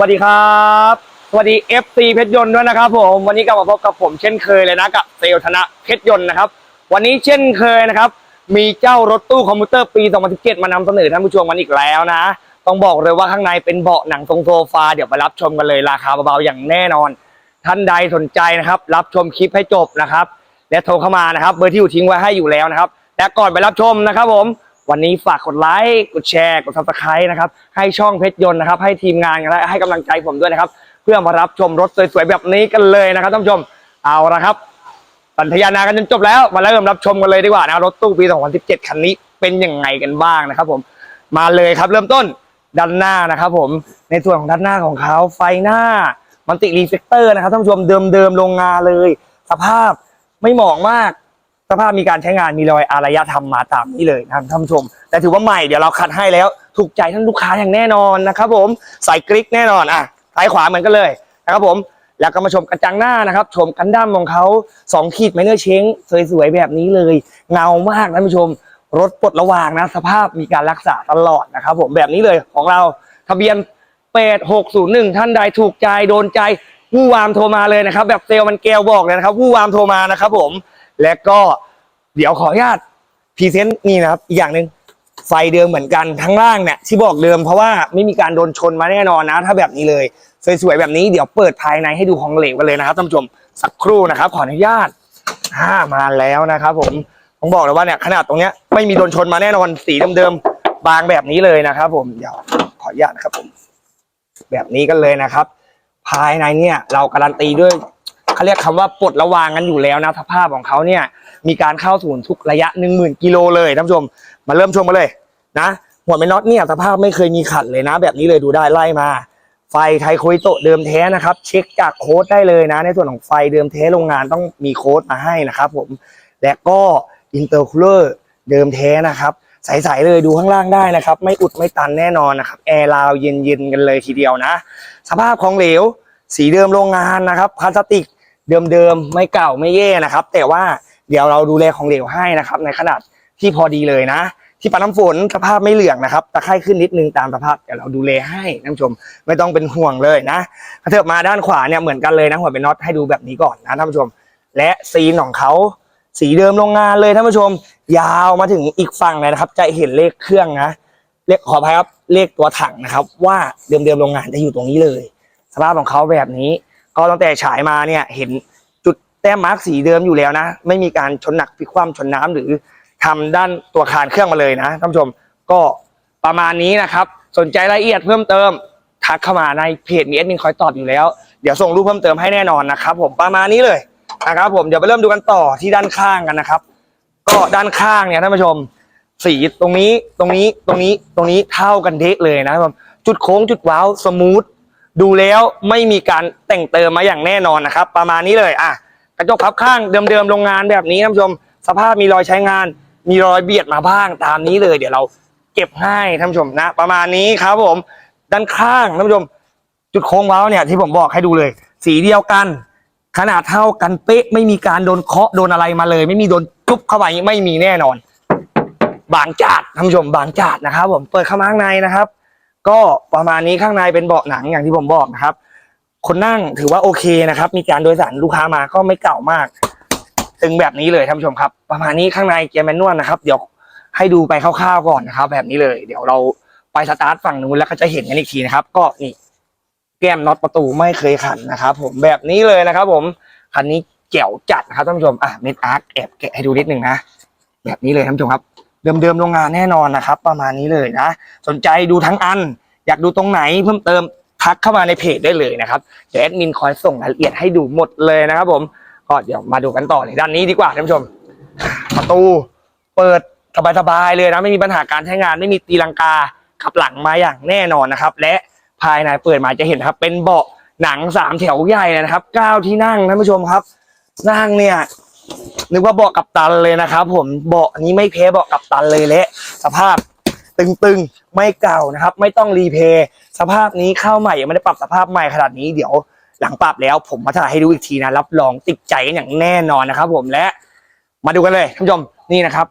สวัสดีครับ สวัสดี FC เพชรยนต์ด้วยนะครับผม วันนี้กลับมาพบกับผมเช่นเคยเลยนะกับเซลธนะเพชรยนต์นะครับ วันนี้เช่นเคยนะครับ มีเจ้ารถตู้คอมพิวเตอร์ปี 2017 มานำเสนอท่านผู้ชมกันอีกแล้วนะ ต้องบอกเลยว่าข้างในเป็นเบาะหนังทรงโซฟาเดี๋ยวไปรับชมกันเลยราคาเบาๆอย่างแน่นอน ท่านใดสนใจนะครับ รับชมคลิปให้จบนะครับ และโทรเข้ามานะครับ เบอร์ที่อยู่ทิ้งไว้ให้อยู่แล้วนะครับและก่อนไปรับชมนะครับผม วันนี้ฝากกดไลค์ กดแชร์ กดซับสไครต์นะครับ ให้ช่องเพชรยนต์นะครับ ให้ทีมงานและให้กำลังใจผมด้วยนะครับ เพื่อมารับชมรถสวยๆแบบนี้กันเลยนะครับท่านผู้ชม เอาละครับสัญญานากันจนจบแล้ว มาเริ่มรับชมกันเลยดีกว่านะรถตู้ปี 2017 คันนี้เป็นยังไงกันบ้างนะครับ ผม มาเลยครับเริ่มต้นด้านหน้านะครับ ผม ในส่วนของด้านหน้าของเขาไฟหน้ามันติรีเฟกเตอร์นะครับท่านผู้ชมเดิมๆโรงงานเลย สภาพไม่หมองมาก สภาพมีการใช้งานมีรอยอารยธรรมมาตามนี้เลยนะครับท่านผู้ชม แต่ถือว่าใหม่เดี๋ยวเราคัดให้แล้ว ถูกใจท่านลูกค้าอย่างแน่นอนนะครับผมใส่กริกแน่นอนอะซ้ายขวาเหมือนกันเลยนะครับผมแล้วก็มาชมกระจังหน้านะครับ ชมกันดั้มของเขาสองขีดไมเนอร์เช้งสวยๆแบบนี้เลย เงามากท่านผู้ชม รถปลดระวางนะ สภาพมีการรักษาตลอดนะครับผมแบบนี้เลยของเราทะเบียน8601 ท่านใดถูกใจโดนใจวู้วามโทรมาเลยนะครับ แบบเซลลมันแก้วบอกเลยนะครับวู้วามโทรมานะครับผม และก็เดี๋ยวขออนุญาตพรีเซนต์นี่นะครับ อีกอย่างหนึ่งไฟเดิมเหมือนกันทั้งล่างเนี่ยที่บอกเดิมเพราะว่าไม่มีการโดนชนมาแน่นอนนะ ถ้าแบบนี้เลย สวยๆแบบนี้เดี๋ยวเปิดภายในให้ดูของเหลวกันเลยนะครับท่านผู้ชมสักครู่นะครับ ขออนุญาตอ่ามาแล้วนะครับ ผมต้องบอกเลยว่าเนี่ยขนาดตรงเนี้ยไม่มีโดนชนมาแน่นอนสีเดิมๆบางแบบนี้เลยนะครับ ผมเดี๋ยวขออนุญาตนะครับผม แบบนี้กันเลยนะครับ ภายในเนี่ย เราการันตีด้วย เขาเรียกคำว่าปลดระวางกันอยู่แล้วนะสภาพของเขาเนี่ย มีการเข้าศูนย์ทุกระยะหนึ่งหมื่นกิโลเลยท่านผู้ชม มาเริ่มชมกันเลยนะหัวไม่น็อตเนี่ยสภาพไม่เคยมีขัดเลยนะ แบบนี้เลยดูได้ไล่มา ไฟไทยโคยโตเดิมแท้นะครับ เช็คจากโค้ดได้เลยนะ ในส่วนของไฟเดิมแท้โรงงานต้องมีโค้ดมาให้นะครับผมและก็อินเตอร์คูลเลอร์เดิมแท้นะครับใสๆเลยดูข้างล่างได้นะครับ ไม่อุดไม่ตันแน่นอนนะครับแอร์ราวเย็นๆกันเลยทีเดียวนะ สภาพของเหลว สีเดิมโรงงานนะครับพลาสติก เดิมๆไม่เก่าไม่แย่นะครับ แต่ว่าเดี๋ยวเราดูแลของเหลวให้นะครับ ในขนาดที่พอดีเลยนะ ที่ปัดน้ำฝนสภาพไม่เหลืองนะครับตะไคร่ขึ้นนิดนึงตามสภาพเดี๋ยวเราดูแลให้ท่านผู้ชมไม่ต้องเป็นห่วงเลยนะถ้าเถิบมาด้านขวาเนี่ยเหมือนกันเลยนะหัวเป็นน็อตให้ดูแบบนี้ก่อนนะท่านผู้ชม และซีนของเขาสีเดิมโรงงานเลยท่านผู้ชม ยาวมาถึงอีกฝั่งเลยนะครับ จะเห็นเลขเครื่องนะเลขขออภัยครับเลขตัวถังนะครับ ว่าเดิมๆโรงงานจะอยู่ตรงนี้เลย สภาพของเขาแบบนี้ ก็ตั้งแต่ฉายมาเนี่ยเห็นจุดแต้มมาร์กสีเดิมอยู่แล้วนะ ไม่มีการชนหนักพิคว่ำชนน้ำหรือทำด้านตัวคานเครื่องมาเลยนะท่านผู้ชมก็ประมาณนี้นะครับ สนใจรายละเอียดเพิ่มเติมทักเข้ามาในเพจมีแอดมินคอยตอบอยู่แล้ว เดี๋ยวส่งรูปเพิ่มเติมให้แน่นอนนะครับ ผมประมาณนี้เลยนะครับผมเดี๋ยวไปเริ่มดูกันต่อที่ด้านข้างกันนะครับ ก็ด้านข้างเนี่ยท่านผู้ชม สีตรงนี้ตรงนี้ตรงนี้ตรงนี้เท่ากันเดะเลยนะครับจุดโค้งจุดว้าวสมูท ดูแล้วไม่มีการแต่งเติมมาอย่างแน่นอนนะครับ ประมาณนี้เลยอะกระจกพับข้างเดิมๆโรงงานแบบนี้ท่านผู้ชม สภาพมีรอยใช้งาน มีรอยเบียดมาบ้างตามนี้เลย เดี๋ยวเราเก็บให้ท่านผู้ชมนะ ประมาณนี้ครับผม ด้านข้างท่านผู้ชม จุดโค้งเว้าเนี่ยที่ผมบอกให้ดูเลย สีเดียวกัน ขนาดเท่ากันเป๊ะ ไม่มีการโดนเคาะโดนอะไรมาเลย ไม่มีโดนจุ๊บเข้าไปไม่มีแน่นอน บางจาดท่านผู้ชมบางจาดนะครับ ผมเปิดเข้ามาข้างในนะครับ ก็ประมาณนี้ข้างในเป็นเบาะหนังอย่างที่ผมบอกนะครับ คนนั่งถือว่าโอเคนะครับ มีการโดยสารลูกค้ามาก็ไม่เก่ามาก ตึงแบบนี้เลยท่านผู้ชมครับ ประมาณนี้ข้างในเกียร์แมนนวลนะครับ เดี๋ยวให้ดูไปคร่าวๆก่อนนะครับ แบบนี้เลย เดี๋ยวเราไปสตาร์ทฝั่งนู้นแล้วก็จะเห็นกันอีกทีนะครับ ก็นี่แก้มน็อตประตูไม่เคยขันนะครับ ผมแบบนี้เลยนะครับ ผมคันนี้แจ๋วจัดนะครับท่านผู้ชมอะเม็ดอาร์คแอบแกะให้ดูนิดหนึ่งนะแบบนี้เลยท่านผู้ชมครับ เดิมๆโรงงานแน่นอนนะครับ ประมาณนี้เลยนะ สนใจดูทั้งอัน อยากดูตรงไหนเพิ่มเติมทักเข้ามาในเพจได้เลยนะครับเดี๋ยวแอดมินคอยส่งรายละเอียดให้ดูหมดเลยนะครับผมก็เดี๋ยวมาดูกันต่อเลยด้านนี้ดีกว่าท่านผู้ชม ประตูเปิดสบายๆเลยนะไม่มีปัญหาการใช้งานไม่มีตีลังกาขับหลังมาอย่างแน่นอนนะครับ และภายในเปิดมาจะเห็นครับ เป็นเบาะหนังสามแถวใหญ่นะครับเก้าที่นั่งท่านผู้ชมครับนั่งเนี่ย นึกว่าเบาะกับตันเลยนะครับ ผมเบาะนี้ไม่แพ้เบาะกับตันเลยและสภาพตึงๆไม่เก่านะครับ ไม่ต้องรีเพย์สภาพนี้เข้าใหม่ยังไม่ได้ปรับสภาพใหม่ขนาดนี้เดี๋ยวหลังปรับแล้ว ผมมาถ่ายให้ดูอีกทีนะรับรองติดใจกันอย่างแน่นอนนะครับ ผมและ มาดูกันเลยท่านผู้ชมนี่นะครับ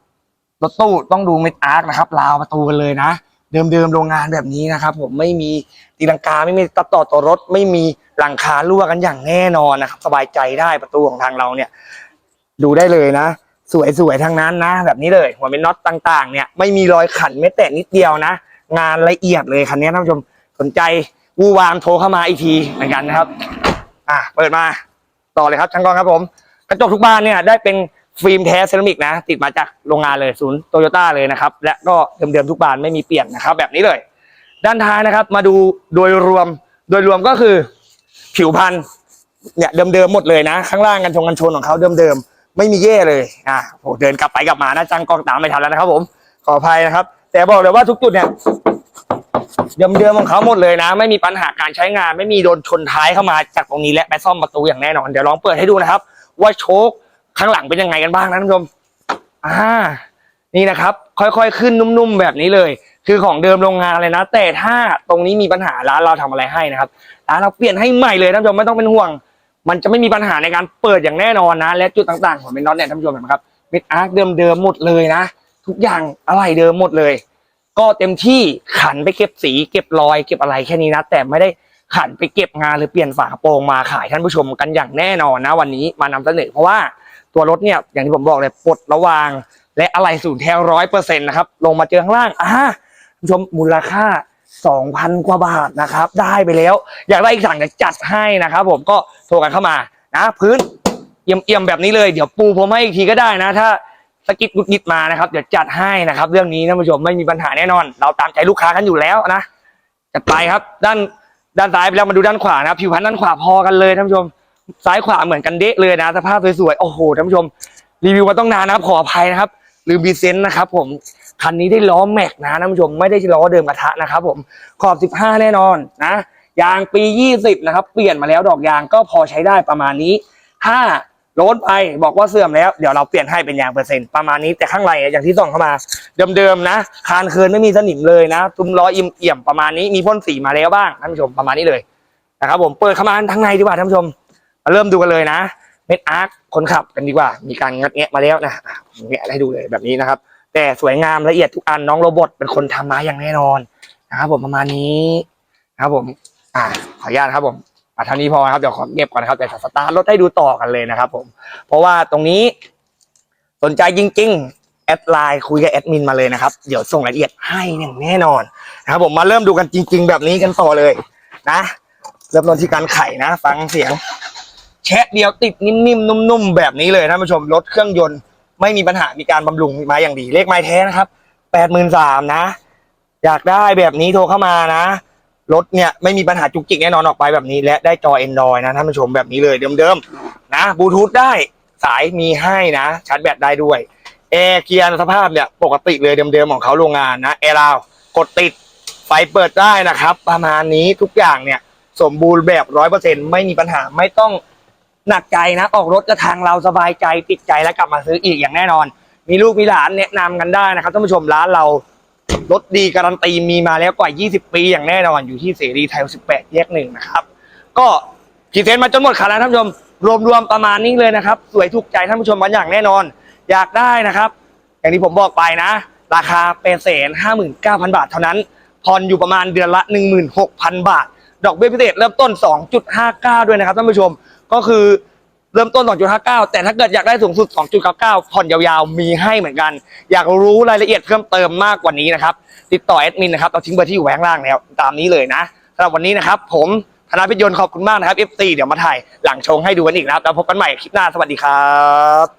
รถตู้ต้องดูเมิดอาร์คนะครับราวประตูกันเลยนะ เดิมๆโรงงานแบบนี้นะครับ ผมไม่มีตีลังกาไม่มีตัดต่อตัวรถ ไม่มีหลังคารั่วกันอย่างแน่นอนนะครับ สบายใจได้ประตูของทางเราเนี่ย ดูได้เลยนะ สวยๆทั้งนั้นนะ แบบนี้เลยหัวเป็นน็อตต่าง ๆ เนี่ยไม่มีรอยขันแม้แต่นิดเดียวนะ งานละเอียดเลยคันนี้ท่านผู้ชมสนใจวูวามโทรเข้ามาอีกทีเหมือนกันนะครับ อะเปิดมาต่อเลยครับช่างกล้องครับผม กระจกทุกบ้านเนี่ยได้เป็นฟิล์มแท้เซรามิกนะ ติดมาจากโรงงานเลยศูนย์โตโยต้าเลยนะครับ และก็เดิมๆทุกบานไม่มีเปลี่ยนนะครับ แบบนี้เลย ด้านท้ายนะครับ มาดูโดยรวมโดยรวมก็คือผิวพันธุ์เนี่ยเดิมๆหมดเลยนะ ข้างล่างกันชงกันชนของเขาเดิมๆ ไม่มีเย่เลยอะโหเดินกลับไปกลับมานะจังกล้องตามไม่ทันแล้วนะครับ ผมขออภัยนะครับ แต่บอกเลยว่าทุกจุดเนี่ยเดิมๆของเขาหมดเลยนะ ไม่มีปัญหาการใช้งาน ไม่มีโดนชนท้ายเข้ามาจากตรงนี้และไปซ่อมประตูอย่างแน่นอนเดี๋ยวลองเปิดให้ดูนะครับ ว่าโชคข้างหลังเป็นยังไงกันบ้างนะท่านผู้ชมอ่านี่นะครับ ค่อยๆขึ้นนุ่มๆแบบนี้เลย คือของเดิมโรงงานเลยนะ แต่ถ้าตรงนี้มีปัญหาร้านเราทำอะไรให้นะครับร้านเราเปลี่ยนให้ใหม่เลยท่านผู้ชมไม่ต้องเป็นห่วง มันจะไม่มีปัญหาในการเปิดอย่างแน่นอนนะ และจุดต่างๆของเป็นน็อตเนี่ยท่านผู้ชมเห็นไหมครับเม็ดอาร์คเดิมๆหมดเลยนะ ทุกอย่างอะไรเดิมหมดเลย ก็เต็มที่ขันไปเก็บสี เก็บรอย เก็บอะไรแค่นี้นะ แต่ไม่ได้ขันไปเก็บงานหรือเปลี่ยนฝากระโปรงมาขายท่านผู้ชมกันอย่างแน่นอนนะ วันนี้มานำเสนอเพราะว่าตัวรถเนี่ยอย่างที่ผมบอกเลยปลดระวาง และอะไรศูนย์แท้ร้อยเปอร์เซ็นต์นะครับลงมาเจอข้างล่างอ่าท่านผู้ชมมูลค่า สองพันกว่าบาทนะครับ ได้ไปแล้ว อยากได้อีกสั่งจะจัดให้นะครับ ผมก็โทรกันเข้ามานะ พื้นเอี่ยมๆแบบนี้เลยเดี๋ยวปูผมให้อีกทีก็ได้นะ ถ้าสกิดกุดนิดมานะครับเดี๋ยวจัดให้นะครับ เรื่องนี้ท่านผู้ชมไม่มีปัญหาแน่นอน เราตามใจลูกค้ากันอยู่แล้วนะจัดไปครับ ด้านด้านซ้ายไปแล้วมาดูด้านขวานะครับผิวพรรณด้านขวาพอกันเลยท่านผู้ชมซ้ายขวาเหมือนกันเดะเลยนะสภาพสวยๆโอ้โหท่านผู้ชมรีวิวมาต้องนานนะครับขออภัยนะครับ ลืมบีเซนต์นะครับผมคันนี้ได้ล้อแม็กนะท่านผู้ชมไม่ได้ล้อเดิมกระทะนะครับผมขอบ 15 แน่นอนนะยางปี 20 นะครับ เปลี่ยนมาแล้วดอกยางก็พอใช้ได้ประมาณนี้ ถ้าโลดไปบอกว่าเสื่อมแล้วเดี๋ยวเราเปลี่ยนให้เป็นยางเปอร์เซ็นต์ประมาณนี้แต่ข้างในอย่างที่ส่องเข้ามา เดิมๆนะ คานเคินไม่มีสนิมเลยนะ ตุ้มล้ออิ่มเอี่ยมประมาณนี้มีพ่นสีมาแล้วบ้างท่านผู้ชมประมาณนี้เลยนะครับผมเปิดเข้ามาทั้งในดีกว่าท่านผู้ชมมาเริ่มดูกันเลยนะ เม็ดอาร์คคนขับกันดีกว่า มีการงัดแงะมาแล้วนะแงะให้ดูเลยแบบนี้นะครับ แต่สวยงามละเอียดทุกอันน้องโรบอทเป็นคนทำมาอย่างแน่นอนนะครับผมประมาณนี้นะครับผม อ่าขออนุญาตครับผมอะเท่านี้พอนะครับเดี๋ยวขอเก็บก่อนนะครับแต่สตาร์ทรถให้ดูต่อกันเลยนะครับ ผม เพราะว่าตรงนี้ สนใจจริง ๆ แอดไลน์คุยกับแอดมินมาเลยนะครับ เดี๋ยวส่งรายละเอียดให้อย่างแน่นอนนะครับผมมาเริ่มดูกันจริง ๆ แบบนี้กันต่อเลย นะเริ่มต้นที่การไข่นะ ฟังเสียง แชะเดียวติดนิ่มๆนุ่มๆแบบนี้เลยท่านผู้ชมรถเครื่องยนต์ไม่มีปัญหามีการบำรุงมาอย่างดีเลขไม้แท้นะครับแปดหมื่นสามนะ อยากได้แบบนี้โทรเข้ามานะรถเนี่ยไม่มีปัญหาจุกจิกแน่นอนออกไปแบบนี้ และได้จอ Android นะท่านผู้ชมแบบนี้เลยเดิมๆนะบลูทูธได้สายมีให้นะชาร์จแบตได้ด้วยแอร์เกียร์สภาพเนี่ยปกติเลยเดิมๆของเขาโรงงานนะแอร์ราวกดติดไฟเปิดได้นะครับ ประมาณนี้ทุกอย่างเนี่ยสมบูรณ์แบบร้อยเปอร์เซ็นไม่มีปัญหาไม่ต้อง หนักใจนะ ออกรถกระทางเราสบายใจติดใจแล้วกลับมาซื้ออีกอย่างแน่นอน มีลูกมีหลานแนะนำกันได้นะครับท่านผู้ชมร้านเรารถดีการันตีมีมาแล้วกว่า 20 ปีอย่างแน่นอนอยู่ที่เสรีไทย18 แยกหนึ่งนะครับ ก็พรีเซนมาจนหมดคันแล้วท่านผู้ชมรวมๆประมาณนี้เลยนะครับ สวยถูกใจท่านผู้ชมมาอย่างแน่นอน อยากได้นะครับ อย่างที่ผมบอกไปนะ ราคาเป็นแสนห้าหมื่นเก้าพันบาทเท่านั้นผ่อนอยู่ประมาณเดือนละ16,000บาท ดอกเบี้ยพิเศษเริ่มต้น 2.59 ด้วยนะครับท่านผู้ชม ก็คือเริ่มต้น 2.59 แต่ถ้าเกิดอยากได้สูงสุด 2.99 ผ่อนยาวๆ มีให้เหมือนกัน อยากรู้รายละเอียดเพิ่มเติมมากกว่านี้นะครับ ติดต่อแอดมินนะครับ เราทิ้งเบอร์ที่อยู่ไว้ข้างล่างแล้ว ตามนี้เลยนะสำหรับวันนี้นะครับ ผมธนาพิยนต์ขอบคุณมากนะครับ FC เดี๋ยวมาถ่ายหลังชงให้ดูกันอีกนะครับ แล้วพบกันใหม่คลิปหน้า สวัสดีครับ